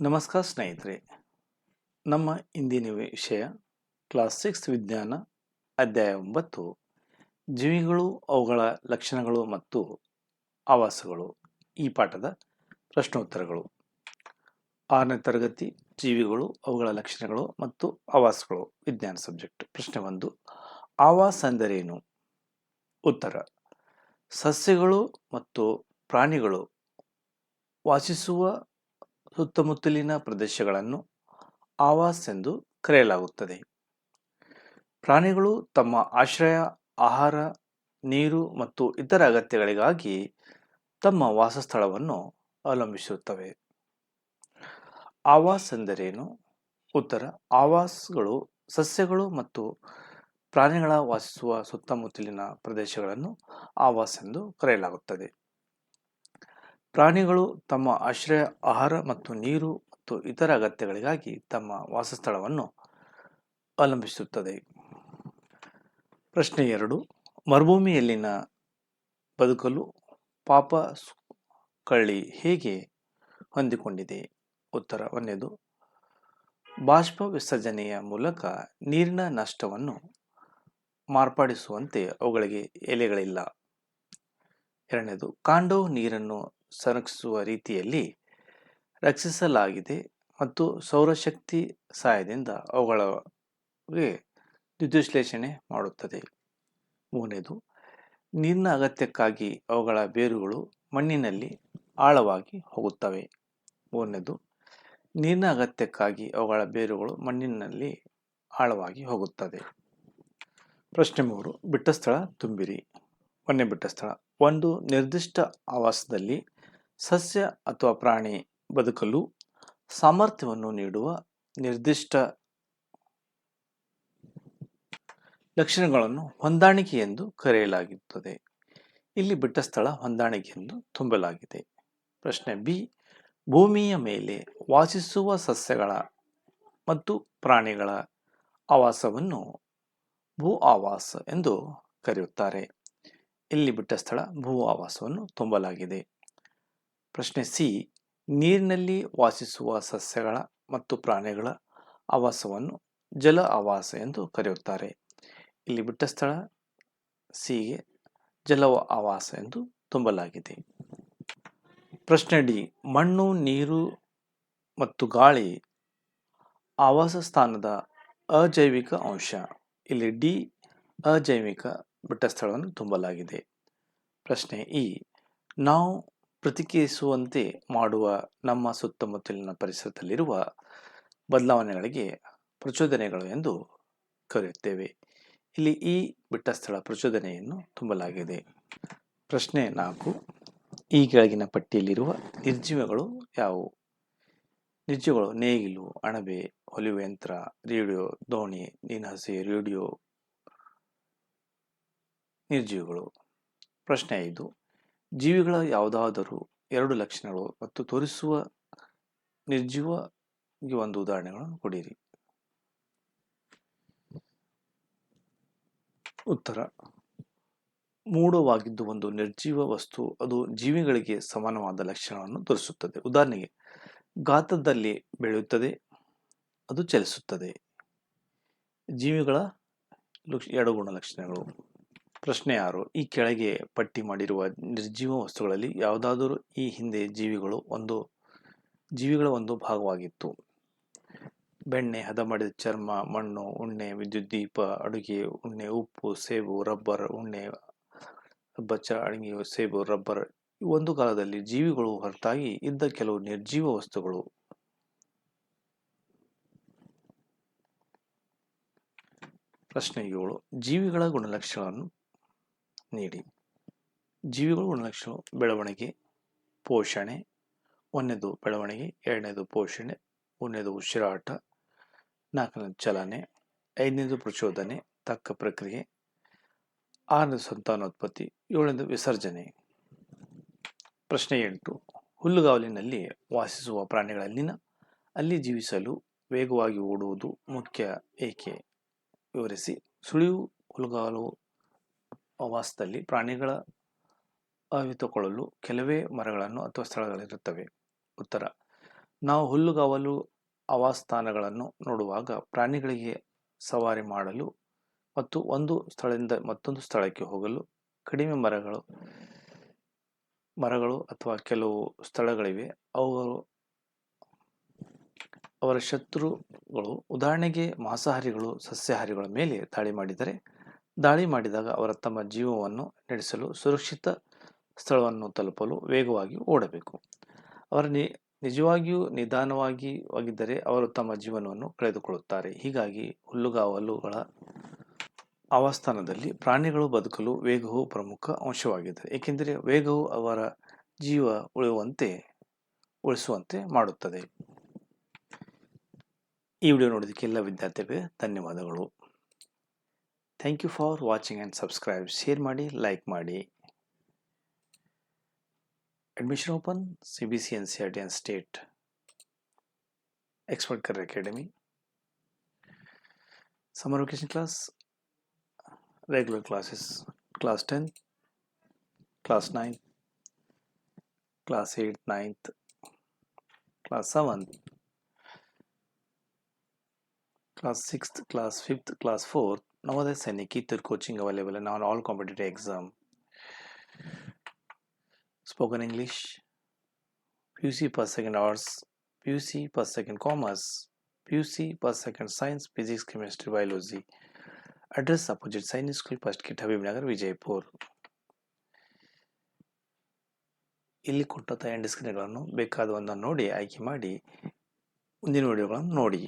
ನಮಸ್ಕಾರ ಸ್ನೇಹಿತರೆ, ನಮ್ಮ ಇಂದಿನ ವಿಷಯ ಕ್ಲಾಸ್ ಸಿಕ್ಸ್ ವಿಜ್ಞಾನ, ಅಧ್ಯಾಯ ಒಂಬತ್ತು. ಜೀವಿಗಳು, ಅವುಗಳ ಲಕ್ಷಣಗಳು ಮತ್ತು ಆವಾಸಗಳು. ಈ ಪಾಠದ ಪ್ರಶ್ನೋತ್ತರಗಳು. ಆರನೇ ತರಗತಿ, ಜೀವಿಗಳು, ಅವುಗಳ ಲಕ್ಷಣಗಳು ಮತ್ತು ಆವಾಸಗಳು. ವಿಜ್ಞಾನ ಸಬ್ಜೆಕ್ಟ್, ಪ್ರಶ್ನೆ ಒಂದು. ಆವಾಸ ಅಂದರೇನು? ಉತ್ತರ. ಸಸ್ಯಗಳು ಮತ್ತು ಪ್ರಾಣಿಗಳು ವಾಸಿಸುವ ಸುತ್ತಮುತ್ತಲಿನ ಪ್ರದೇಶಗಳನ್ನು ಆವಾಸ್ ಎಂದು ಕರೆಯಲಾಗುತ್ತದೆ. ಪ್ರಾಣಿಗಳು ತಮ್ಮ ಆಶ್ರಯ, ಆಹಾರ, ನೀರು ಮತ್ತು ಇತರ ಅಗತ್ಯಗಳಿಗಾಗಿ ತಮ್ಮ ವಾಸಸ್ಥಳವನ್ನು ಅವಲಂಬಿಸುತ್ತವೆ ಆವಾಸ್ ಎಂದರೇನು? ಉತ್ತರ, ಆವಾಸ್ಗಳು ಸಸ್ಯಗಳು ಮತ್ತು ಪ್ರಾಣಿಗಳ ವಾಸಿಸುವ ಸುತ್ತಮುತ್ತಲಿನ ಪ್ರದೇಶಗಳನ್ನು ಆವಾಸ್ ಎಂದು ಕರೆಯಲಾಗುತ್ತದೆ. ಪ್ರಾಣಿಗಳು ತಮ್ಮ ಆಶ್ರಯ, ಆಹಾರ ಮತ್ತು ನೀರು ಮತ್ತು ಇತರ ಅಗತ್ಯಗಳಿಗಾಗಿ ತಮ್ಮ ವಾಸಸ್ಥಳವನ್ನು ಅವಲಂಬಿಸುತ್ತದೆ. ಪ್ರಶ್ನೆ ಎರಡು, ಮರುಭೂಮಿಯಲ್ಲಿನ ಬದುಕಲು ಪಾಪ ಕಳ್ಳಿ ಹೇಗೆ ಹೊಂದಿಕೊಂಡಿದೆ? ಉತ್ತರ ಒಂದೇದು, ಬಾಷ್ಪ ವಿಸರ್ಜನೆಯ ಮೂಲಕ ನೀರಿನ ನಷ್ಟವನ್ನು ಮಾರ್ಪಡಿಸುವಂತೆ ಅವುಗಳಿಗೆ ಎಲೆಗಳಿಲ್ಲ. ಎರಡನೇದು ಕಾಂಡೋ ನೀರನ್ನು ಸಂರಕ್ಷಿಸುವ ರೀತಿಯಲ್ಲಿ ರಕ್ಷಿಸಲಾಗಿದೆ ಮತ್ತು ಸೌರಶಕ್ತಿ ಸಹಾಯದಿಂದ ಅವುಗಳಿಗೆ ವಿದ್ಯುಶ್ಲೇಷಣೆ ಮಾಡುತ್ತದೆ. ಮೂರನೇದು, ನೀರಿನ ಅಗತ್ಯಕ್ಕಾಗಿ ಅವುಗಳ ಬೇರುಗಳು ಮಣ್ಣಿನಲ್ಲಿ ಆಳವಾಗಿ ಹೋಗುತ್ತವೆ. ಮೂರನೇದು, ನೀರಿನ ಅಗತ್ಯಕ್ಕಾಗಿ ಅವುಗಳ ಬೇರುಗಳು ಮಣ್ಣಿನಲ್ಲಿ ಆಳವಾಗಿ ಹೋಗುತ್ತದೆ. ಪ್ರಶ್ನೆ ಮೂರು ಬಿಟ್ಟ ಸ್ಥಳ ತುಂಬಿರಿ. ಒಂದೇ ಬಿಟ್ಟ ಸ್ಥಳ ಒಂದು ನಿರ್ದಿಷ್ಟ ಆವಾಸದಲ್ಲಿ ಸಸ್ಯ ಅಥವಾ ಪ್ರಾಣಿ ಬದುಕಲು ಸಾಮರ್ಥ್ಯವನ್ನು ನೀಡುವ ನಿರ್ದಿಷ್ಟ ಲಕ್ಷಣಗಳನ್ನು ಹೊಂದಾಣಿಕೆ ಎಂದು ಕರೆಯಲಾಗುತ್ತದೆ. ಇಲ್ಲಿ ಬಿಟ್ಟ ಸ್ಥಳ ಹೊಂದಾಣಿಕೆ ಎಂದು ತುಂಬಲಾಗಿದೆ. ಪ್ರಶ್ನೆ ಬಿ, ಭೂಮಿಯ ಮೇಲೆ ವಾಸಿಸುವ ಸಸ್ಯಗಳ ಮತ್ತು ಪ್ರಾಣಿಗಳ ಆವಾಸವನ್ನು ಭೂ ಆವಾಸ ಎಂದು ಕರೆಯುತ್ತಾರೆ. ಇಲ್ಲಿ ಬಿಟ್ಟ ಸ್ಥಳ ಭೂ ಆವಾಸವನ್ನು ತುಂಬಲಾಗಿದೆ. ಪ್ರಶ್ನೆ ಸಿ, ನೀರಿನಲ್ಲಿ ವಾಸಿಸುವ ಸಸ್ಯಗಳ ಮತ್ತು ಪ್ರಾಣಿಗಳ ಆವಾಸವನ್ನು ಜಲ ಆವಾಸ ಎಂದು ಕರೆಯುತ್ತಾರೆ. ಇಲ್ಲಿ ಬಿಟ್ಟ ಸ್ಥಳ ಸಿಗೆ ಜಲ ಆವಾಸ ಎಂದು ತುಂಬಲಾಗಿದೆ. ಪ್ರಶ್ನೆ ಡಿ, ಮಣ್ಣು, ನೀರು ಮತ್ತು ಗಾಳಿ ಆವಾಸ ಸ್ಥಾನದ ಅಜೈವಿಕ ಅಂಶ. ಇಲ್ಲಿ ಡಿ, ಅಜೈವಿಕ ಬಿಟ್ಟ ಸ್ಥಳವನ್ನು ತುಂಬಲಾಗಿದೆ. ಪ್ರಶ್ನೆ ಇ, ನಾವು ಪ್ರತಿಕ್ರಿಯಿಸುವಂತೆ ಮಾಡುವ ನಮ್ಮ ಸುತ್ತಮುತ್ತಲಿನ ಪರಿಸರದಲ್ಲಿರುವ ಬದಲಾವಣೆಗಳಿಗೆ ಪ್ರಚೋದನೆಗಳು ಎಂದು ಕರೆಯುತ್ತೇವೆ. ಇಲ್ಲಿ ಈ ಬಿಟ್ಟ ಸ್ಥಳ ಪ್ರಚೋದನೆಯನ್ನು ತುಂಬಲಾಗಿದೆ. ಪ್ರಶ್ನೆ ನಾಲ್ಕು. ಈ ಕೆಳಗಿನ ಪಟ್ಟಿಯಲ್ಲಿರುವ ನಿರ್ಜೀವಗಳು ಯಾವುವು? ನಿರ್ಜೀವಗಳು ನೇಗಿಲು, ಅಣಬೆ ಹೊಲಿಯುವ ಯಂತ್ರ ರೇಡಿಯೋ, ದೋಣಿ ನೀನಹಸಿ ರೇಡಿಯೋ ನಿರ್ಜೀವಗಳು. ಪ್ರಶ್ನೆ ಐದು. ಜೀವಿಗಳ ಯಾವುದಾದರೂ ಎರಡು ಲಕ್ಷಣಗಳು ಮತ್ತು ತೋರಿಸುವ ನಿರ್ಜೀವಗೆ ಒಂದು ಉದಾಹರಣೆಗಳನ್ನು ಕೊಡಿರಿ. ಉತ್ತರ. ಮೂಢವಾಗಿದ್ದು ಒಂದು ನಿರ್ಜೀವ ವಸ್ತು ಅದು ಜೀವಿಗಳಿಗೆ ಸಮಾನವಾದ ಲಕ್ಷಣವನ್ನು ತೋರಿಸುತ್ತದೆ. ಉದಾಹರಣೆಗೆ, ಗಾತ್ರದಲ್ಲಿ ಬೆಳೆಯುತ್ತದೆ, ಅದು ಚಲಿಸುತ್ತದೆ. ಜೀವಿಗಳ ಎರಡು ಗುಣಲಕ್ಷಣಗಳು ಪ್ರಶ್ನೆ ಆರು, ಈ ಕೆಳಗೆ ಪಟ್ಟಿ ಮಾಡಿರುವ ನಿರ್ಜೀವ ವಸ್ತುಗಳಲ್ಲಿ ಯಾವುದಾದರೂ ಈ ಹಿಂದೆ ಜೀವಿಗಳು ಒಂದು, ಜೀವಿಗಳ ಒಂದು ಭಾಗವಾಗಿತ್ತು. ಬೆಣ್ಣೆ ಹದ ಮಾಡಿದ ಚರ್ಮ, ಮಣ್ಣು, ಉಣ್ಣೆ, ವಿದ್ಯುತ್ ದೀಪ, ಅಡುಗೆ, ಉಣ್ಣೆ, ಉಪ್ಪು, ಸೇಬು, ರಬ್ಬರ್, ಉಣ್ಣೆ, ಬಚ್ಚ, ಅಡುಗೆ, ಸೇಬು, ರಬ್ಬರ್. ಒಂದು ಕಾಲದಲ್ಲಿ ಜೀವಿಗಳು ಹೊರತಾಗಿ ಇದ್ದ ಕೆಲವು ನಿರ್ಜೀವ ವಸ್ತುಗಳು. ಪ್ರಶ್ನೆ ಏಳು, ಜೀವಿಗಳ ಗುಣಲಕ್ಷಣವನ್ನು ನೀಡಿ. ಜೀವಿಗಳ ಗುಣಲಕ್ಷಣ ಬೆಳವಣಿಗೆ, ಪೋಷಣೆ, ಒಂದನೇದು ಬೆಳವಣಿಗೆ, ಎರಡನೇದು ಪೋಷಣೆ, ಮೂರನೇದು ಉಸಿರಾಟ, ನಾಲ್ಕನೇದು ಚಲನೆ, ಐದನೇದು ಪ್ರಚೋದನೆ, ತಕ್ಕ ಪ್ರಕ್ರಿಯೆ, ಆರನೇದು ಸಂತಾನೋತ್ಪತ್ತಿ, ಏಳನೇದು ವಿಸರ್ಜನೆ. ಪ್ರಶ್ನೆ ಎಂಟು. ಹುಲ್ಲುಗಾವಲಿನಲ್ಲಿ ವಾಸಿಸುವ ಪ್ರಾಣಿಗಳಲ್ಲಿನ ಅಲ್ಲಿ ಜೀವಿಸಲು ವೇಗವಾಗಿ ಓಡುವುದು ಮುಖ್ಯ. ಏಕೆ? ವಿವರಿಸಿ. ಸುಳಿವು, ಹುಲ್ಲುಗಾವಲು ವಾಸದಲ್ಲಿ ಪ್ರಾಣಿಗಳ ಅವಿತುಕೊಳ್ಳಲು ಕೆಲವೇ ಮರಗಳನ್ನು ಅಥವಾ ಸ್ಥಳಗಳಿರುತ್ತವೆ. ಉತ್ತರ. ನಾವು ಹುಲ್ಲುಗಾವಲು ಆವಾಸಸ್ಥಾನಗಳನ್ನು ನೋಡುವಾಗ ಪ್ರಾಣಿಗಳಿಗೆ ಸವಾರಿ ಮಾಡಲು ಮತ್ತು ಒಂದು ಸ್ಥಳದಿಂದ ಮತ್ತೊಂದು ಸ್ಥಳಕ್ಕೆ ಹೋಗಲು ಕಡಿಮೆ ಮರಗಳು ಮರಗಳು ಅಥವಾ ಕೆಲವು ಸ್ಥಳಗಳಿವೆ. ಅವುಗಳು ಅವರ ಶತ್ರುಗಳು ಉದಾಹರಣೆಗೆ ಮಾಂಸಾಹಾರಿಗಳು, ಸಸ್ಯಾಹಾರಿಗಳ ಮೇಲೆ ದಾಳಿ ಮಾಡಿದರೆ ದಾಳಿ ಮಾಡಿದಾಗ ಅವರ ತಮ್ಮ ಜೀವವನ್ನು ನಡೆಸಲು ಸುರಕ್ಷಿತ ಸ್ಥಳವನ್ನು ತಲುಪಲು ವೇಗವಾಗಿ ಓಡಬೇಕು. ಅವರ ನಿ, ನಿಜವಾಗಿಯೂ ನಿಧಾನವಾಗಿ ಆಗಿದ್ದರೆ ಅವರು ತಮ್ಮ ಜೀವನವನ್ನು ಕಳೆದುಕೊಳ್ಳುತ್ತಾರೆ. ಹೀಗಾಗಿ ಹುಲ್ಲುಗಾವಲುಗಳ ಆವಾಸ್ಥಾನದಲ್ಲಿ ಪ್ರಾಣಿಗಳು ಬದುಕಲು ವೇಗವು ಪ್ರಮುಖ ಅಂಶವಾಗಿದೆ. ಏಕೆಂದರೆ ವೇಗವು ಅವರ ಜೀವ ಉಳಿಯುವಂತೆ, ಉಳಿಸುವಂತೆ ಮಾಡುತ್ತದೆ. ಈ ವಿಡಿಯೋ ನೋಡೋದಕ್ಕೆ ಎಲ್ಲ ವಿದ್ಯಾರ್ಥಿಗಳಿಗೆ ಧನ್ಯವಾದಗಳು. thank you for watching and subscribe share ಮಾಡಿ ಲೈಕ್ ಮಾಡಿ admission open C B C N C R T and state expert career academy summer vacation class regular classes class 10 class 9 class 8 9th class 7th class 6th class 5th class 4th Navodaya ಸೈನಿಕಿ ತರ್ coaching available ನಾನ್ all competitive exam spoken English P C per second arts P C per second commerce P C per second science physics chemistry biology address opposite Sainik school first kit Habib Nagar Vijayapur ಇಲ್ಲಿ ಕೊಟ್ಟಂಥ end ಸ್ಕ್ರೀನ್ಗಳನ್ನು ಬೇಕಾದ ಒಂದನ್ನು ನೋಡಿ, ಆಯ್ಕೆ ಮಾಡಿ, ಮುಂದಿನ ವಿಡಿಯೋಗಳನ್ನು ನೋಡಿ.